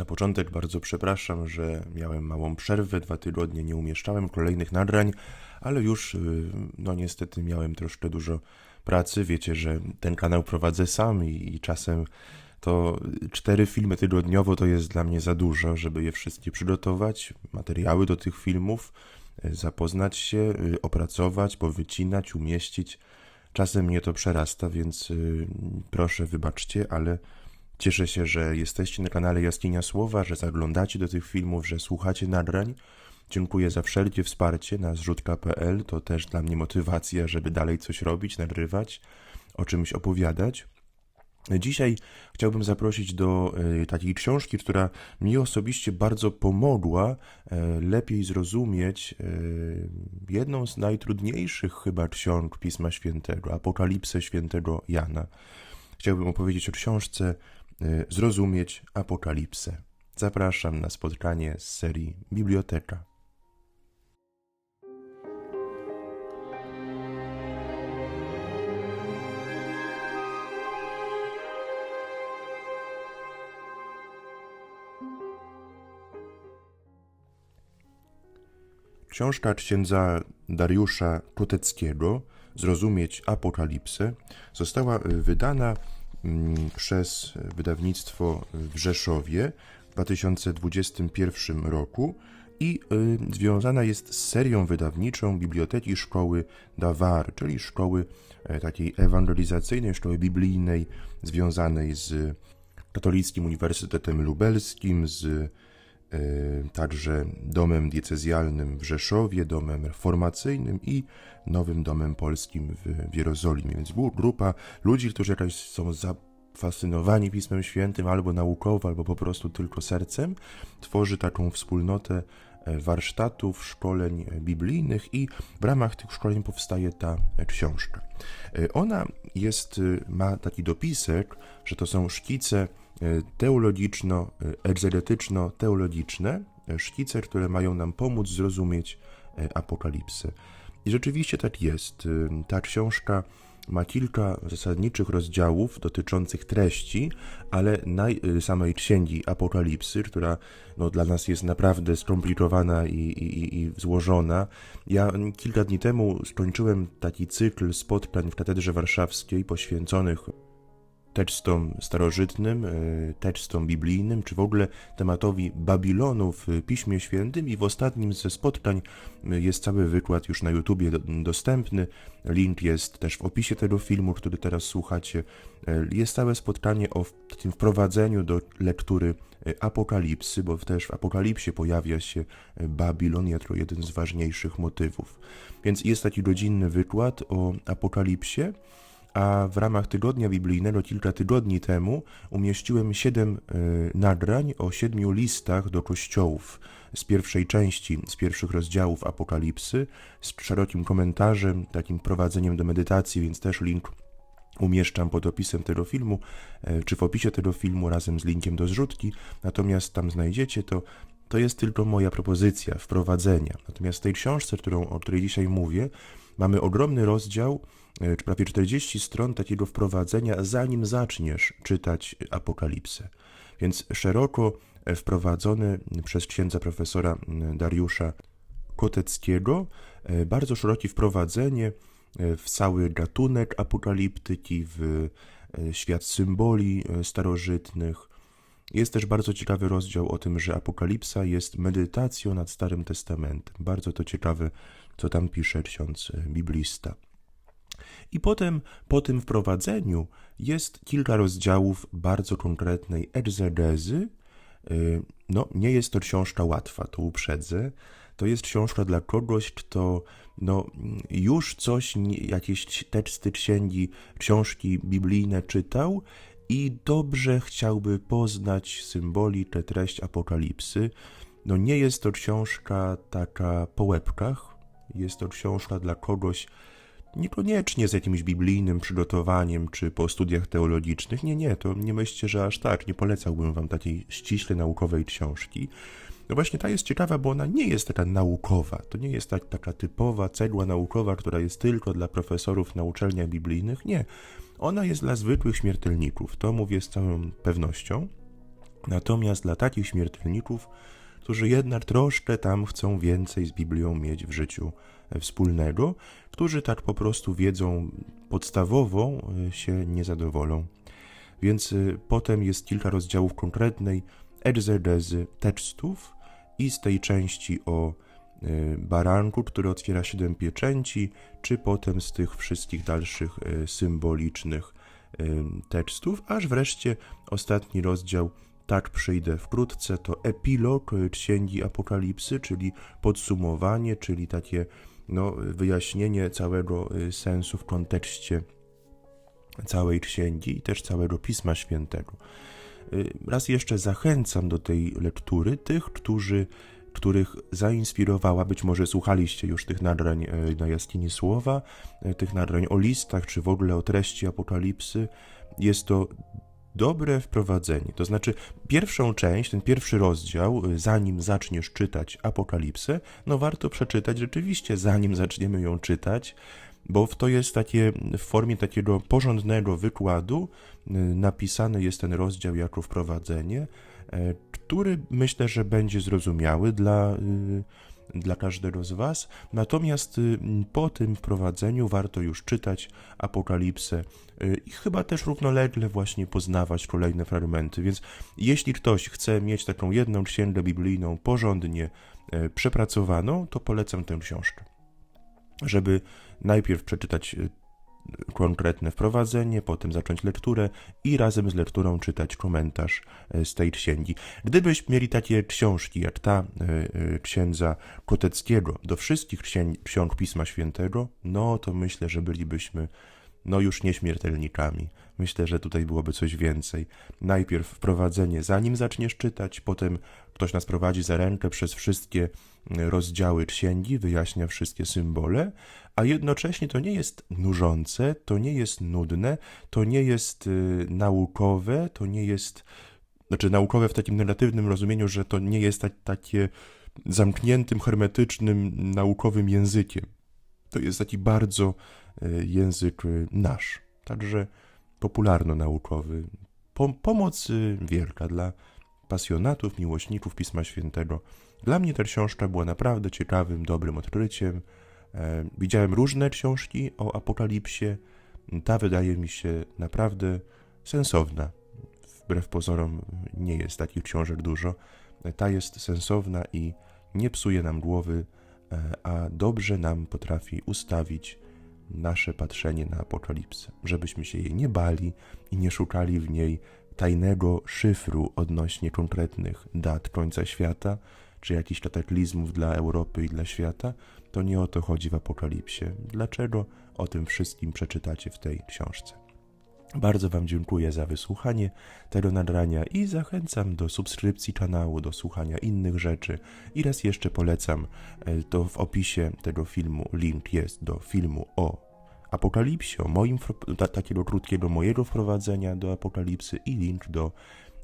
Na początek bardzo przepraszam, że miałem małą przerwę, dwa tygodnie nie umieszczałem kolejnych nagrań, ale już, y, no niestety, miałem troszkę dużo pracy. Wiecie, że ten kanał prowadzę sam i, i czasem to cztery filmy tygodniowo to jest dla mnie za dużo, żeby je wszystkie przygotować, materiały do tych filmów, y, zapoznać się, y, opracować, powycinać, umieścić. Czasem mnie to przerasta, więc proszę wybaczcie, ale cieszę się, że jesteście na kanale Jaskinia Słowa, że zaglądacie do tych filmów, że słuchacie nagrań. Dziękuję za wszelkie wsparcie na zrzutka.pl. To też dla mnie motywacja, żeby dalej coś robić, nagrywać, o czymś opowiadać. Dzisiaj chciałbym zaprosić do e, takiej książki, która mi osobiście bardzo pomogła e, lepiej zrozumieć e, jedną z najtrudniejszych chyba ksiąg Pisma Świętego, Apokalipsę Świętego Jana. Chciałbym opowiedzieć o książce Zrozumieć Apokalipsę. Zapraszam na spotkanie z serii Biblioteka. Książka księdza Dariusza Koteckiego Zrozumieć Apokalipsę została y, wydana przez wydawnictwo w Rzeszowie w 2021 roku i y, związana jest z serią wydawniczą Biblioteki Szkoły Dawar, czyli szkoły e, takiej ewangelizacyjnej, szkoły biblijnej związanej z Katolickim Uniwersytetem Lubelskim, z także domem diecezjalnym w Rzeszowie, domem reformacyjnym i nowym domem polskim w, Jerozolimie. Więc gru- grupa ludzi, którzy jakaś są zafascynowani Pismem Świętym albo naukowo, albo po prostu tylko sercem, tworzy taką wspólnotę e, warsztatów, szkoleń e, biblijnych i w ramach tych szkoleń powstaje ta e, książka. Ona jest, ma taki dopisek, że to są szkice teologiczno-egzegetyczno-teologiczne, e, szkice, które mają nam pomóc zrozumieć e, apokalipsę. I rzeczywiście tak jest. Ta książka ma kilka zasadniczych rozdziałów dotyczących treści, ale naj, samej księgi Apokalipsy, która no, dla nas jest naprawdę skomplikowana i, i, i złożona. Ja kilka dni temu skończyłem taki cykl spotkań w Katedrze Warszawskiej poświęconych tekstom starożytnym, y, tekstom biblijnym, czy w ogóle tematowi Babilonu w Piśmie Świętym i w ostatnim ze spotkań y, jest cały wykład już na YouTubie do- dostępny. Link jest też w opisie tego filmu, który teraz słuchacie. Y, Jest całe spotkanie o tym wprowadzeniu do lektury Apokalipsy, bo też w Apokalipsie pojawia się Babilon jako jeden z ważniejszych motywów. Więc jest taki godzinny wykład o Apokalipsie, a w ramach tygodnia biblijnego kilka tygodni temu umieściłem siedem y, nagrań o siedmiu listach do kościołów z pierwszej części, z pierwszych rozdziałów Apokalipsy, z szerokim komentarzem, takim prowadzeniem do medytacji, więc też link umieszczam pod opisem tego filmu, e, czy w opisie tego filmu razem z linkiem do zrzutki, natomiast tam znajdziecie to. To jest tylko moja propozycja wprowadzenia. Natomiast w tej książce, którą, o której dzisiaj mówię, mamy ogromny rozdział, e, prawie 40 stron takiego wprowadzenia, zanim zaczniesz czytać Apokalipsę. Więc szeroko e, wprowadzony przez księdza profesora Dariusza Koteckiego, e, bardzo szerokie wprowadzenie w cały gatunek apokaliptyki, w świat symboli starożytnych. Jest też bardzo ciekawy rozdział o tym, że apokalipsa jest medytacją nad Starym Testamentem. Bardzo to ciekawe, co tam pisze ksiądz e, biblista. I potem, po tym wprowadzeniu, jest kilka rozdziałów bardzo konkretnej egzegezy. Y, No, nie jest to książka łatwa, to uprzedzę. To jest książka dla kogoś, kto no, już coś, jakieś teksty księgi, książki biblijne czytał i dobrze chciałby poznać symbolikę, treść apokalipsy. No, nie jest to książka taka po łebkach. Jest to książka dla kogoś, Niekoniecznie z jakimś biblijnym przygotowaniem czy po studiach teologicznych. Nie, nie, to nie myślcie, że aż tak. Nie polecałbym wam takiej ściśle naukowej książki. No właśnie ta jest ciekawa, bo ona nie jest taka naukowa. To nie jest tak, taka typowa cegła naukowa, która jest tylko dla profesorów na uczelniach biblijnych. Nie. Ona jest dla zwykłych śmiertelników. To mówię z całą pewnością. Natomiast dla takich śmiertelników, którzy jednak troszkę tam chcą więcej z Biblią mieć w życiu wspólnego, którzy tak po prostu wiedzą podstawową e, się nie zadowolą. Więc e, potem jest kilka rozdziałów konkretnej egzegezy tekstów i z tej części o e, baranku, który otwiera siedem pieczęci, czy potem z tych wszystkich dalszych e, symbolicznych e, tekstów, aż wreszcie ostatni rozdział tak przyjdę wkrótce, to epilog Księgi Apokalipsy, czyli podsumowanie, czyli takie no, wyjaśnienie całego sensu w kontekście całej księgi i też całego Pisma Świętego. Y, Raz jeszcze zachęcam do tej lektury tych, którzy, których zainspirowała, być może słuchaliście już tych nadrań e, na jaskini słowa, e, tych nadrań o listach, czy w ogóle o treści Apokalipsy. Jest to dobre wprowadzenie. To znaczy, pierwszą część, ten pierwszy rozdział, y, zanim zaczniesz czytać Apokalipsę, no warto przeczytać rzeczywiście, zanim zaczniemy ją czytać, bo to jest takie, w formie takiego porządnego wykładu y, napisany jest ten rozdział jako wprowadzenie, e, który myślę, że będzie zrozumiały dla, y, dla każdego z Was. Natomiast y, po tym wprowadzeniu warto już czytać Apokalipsę y, i chyba też równolegle właśnie poznawać kolejne fragmenty. Więc jeśli ktoś chce mieć taką jedną księgę biblijną porządnie e, przepracowaną, to polecam tę książkę. Żeby najpierw przeczytać y, konkretne wprowadzenie, potem zacząć lekturę i razem z lekturą czytać komentarz e, z tej księgi. Gdybyśmy mieli takie książki jak ta e, e, księdza Koteckiego do wszystkich ksiąg Pisma Świętego, no to myślę, że bylibyśmy no już nieśmiertelnikami. Myślę, że tutaj byłoby coś więcej. Najpierw wprowadzenie, zanim zaczniesz czytać, potem ktoś nas prowadzi za rękę przez wszystkie e, rozdziały księgi, wyjaśnia wszystkie symbole, a jednocześnie to nie jest nużące, to nie jest nudne, to nie jest y, naukowe, to nie jest, znaczy naukowe w takim negatywnym rozumieniu, że to nie jest tak, takie zamkniętym, hermetycznym, naukowym językiem. To jest taki bardzo y, język y, nasz, także popularno-naukowy. Po, pomoc y, wielka dla pasjonatów, miłośników Pisma Świętego. Dla mnie ta książka była naprawdę ciekawym, dobrym odkryciem. E, widziałem różne książki o apokalipsie. Ta wydaje mi się naprawdę sensowna. Wbrew pozorom nie jest takich książek dużo. Ta jest sensowna i nie psuje nam głowy, e, a dobrze nam potrafi ustawić nasze patrzenie na apokalipsę, żebyśmy się jej nie bali i nie szukali w niej tajnego szyfru odnośnie konkretnych dat końca świata, czy jakichś kataklizmów dla Europy i dla świata, to nie o to chodzi w Apokalipsie. Dlaczego? O tym wszystkim przeczytacie w tej książce. Bardzo Wam dziękuję za wysłuchanie tego nagrania i zachęcam do subskrypcji kanału, do słuchania innych rzeczy. I raz jeszcze polecam, e, to w opisie tego filmu link jest do filmu o Apokalipsie, o moim, takiego krótkiego mojego wprowadzenia do Apokalipsy i link do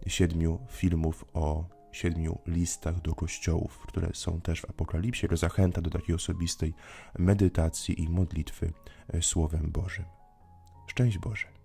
siedmiu filmów o siedmiu listach do kościołów, które są też w Apokalipsie, to zachęta do takiej osobistej medytacji i modlitwy e, Słowem Bożym. Szczęść Boże.